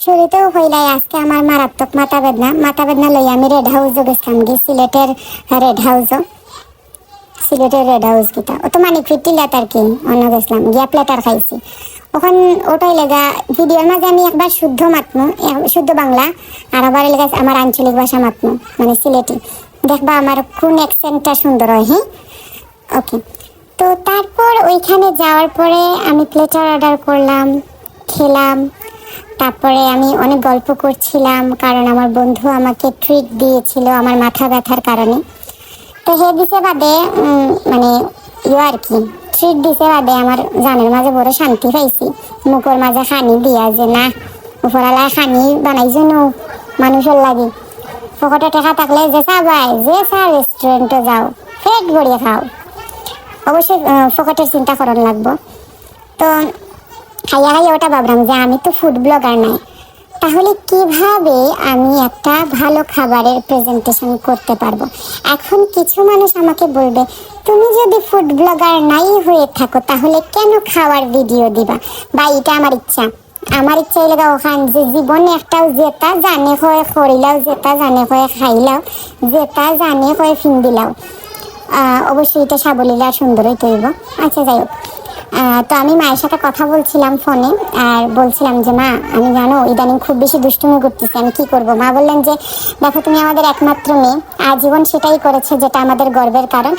শুরুতেও হইলাই। আজকে আমার মারাত্মক মাথা বেদনা মাথা বেদনা লই আমি রেড হাউসও গেছিলাম গি, সিলেটের রেড হাউসও সিলেটের রেড হাউস গীতা ও তো মানিক ফিফটি লেটার কিন অন্য গেছিলাম। গিয়া প্লেটার খাইছি। ওখান ওটাই লেগা ভিডিওর মাঝে আমি একবার শুদ্ধ মাতমু। শুদ্ধ বাংলা। আর আবার লেগা আমার আঞ্চলিক ভাষা মাতমু মানে সিলেটি। দেখবা আমার কোন অ্যাকসেন্টটা সুন্দর হয় হ্যাঁ ওকে তো তারপর ওইখানে যাওয়ার পরে আমি প্লেটার অর্ডার করলাম, খেলাম। তারপরে আমি অনেক গল্প করছিলাম, কারণ আমার বন্ধু আমাকে ট্রিট দিয়েছিল আমার মাথা ব্যথার কারণে। তো হে দিছে বাদে মানে ইয়ে আর কি ট্রিট দিছে বাদে আমার জানের মাঝে বড় শান্তি পাইছি। মুখের মাঝে খানি দিয়া যে, না উপরালা খানি বানাইছো নো, মানুষের লাগে। পকেটে টাকা থাকলে যে চাবাই যে চা রেস্টুরেন্টে যাও, পেট ভরিয়ে খাও। অবশ্যই ফোকটের চিন্তা করার লাগবো। তো খাইয়া খাইয়া ওটা ভাবলাম যে আমি তো ফুড ব্লগার নাই। তাহলে কীভাবে আমি একটা ভালো খাবারের প্রেজেন্টেশন করতে পারব? এখন কিছু মানুষ আমাকে বলবে তুমি যদি ফুড ব্লগার নাই হয়ে থাকো তাহলে কেন খাওয়ার ভিডিও দিবা? বা এটা আমার ইচ্ছা। আমার ইচ্ছা হইলে ওখান যে জীবনে একটাও যেটা জানে হয়ে করিলাও যেটা জানে হয়ে খাইলাও যেটা জানে হয়ে ফিন্দিলাও আহ, অবশ্যই এটা সাবলীল সুন্দরই তৈব। আচ্ছা যাই হোক। তো আমি মায়ের সাথে কথা বলছিলাম ফোনে আর বলছিলাম যে, মা, আমি জানো, ইদানিং খুব বেশি দুষ্টুমি করতেছি, আমি কি করব? মা বললেন যে, দেখো, তুমি আমাদের একমাত্র মেয়ে আজীবন সেটাই করেছে যেটা আমাদের গর্বের কারণ,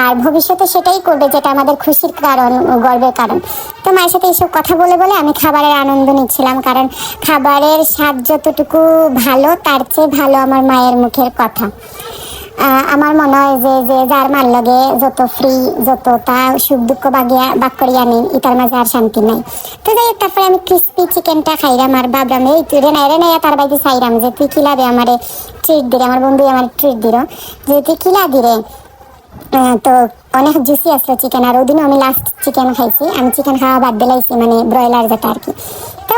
আর ভবিষ্যতে সেটাই করবে যেটা আমাদের খুশির কারণ, গর্বের কারণ। তো মায়ের সাথে এইসব কথা বলে বলে আমি খাবারের আনন্দ নিচ্ছিলাম, কারণ খাবারের স্বাদ যতটুকু ভালো, তার চেয়ে ভালো আমার মায়ের মুখের কথা। আমার মনে হয় যে যে যার মার লগে যত ফ্রি যত তা সুখ দুঃখ বাগিয়া বাক করিয়া নেই ইতার মাঝে আর শান্তি নাই। তো যাই তারপরে আমি ক্রিস্পি চিকেনটা খাইলাম আর ভাবলাম এই তুই রে নাই রে নাই তার বাইকে চাইলাম যে তুই কিলাবে আমারে ট্রিট দিলে আমার বন্ধু আমার ট্রিট দিল যে তুই কিলা দিলে আহ, তো অনেক জুসি আসলো চিকেন আর ওদিনও আমি লাস্ট চিকেন খাইছি। আমি চিকেন খাওয়া বাদ দিলাইছি মানে ব্রয়লার যেটা আর কি। তো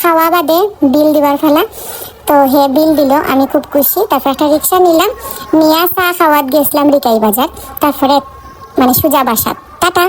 খাওয়া বাদে বিল দিবার ফেলা। তো হে বিল দিল, আমি খুব খুশি। তারপর একটা রিক্সা নিলাম, নিয়ে চা খাওয়াত গেছিলাম রিকাই বাজার, তারপরে মানে সুজা বাসা টাটা।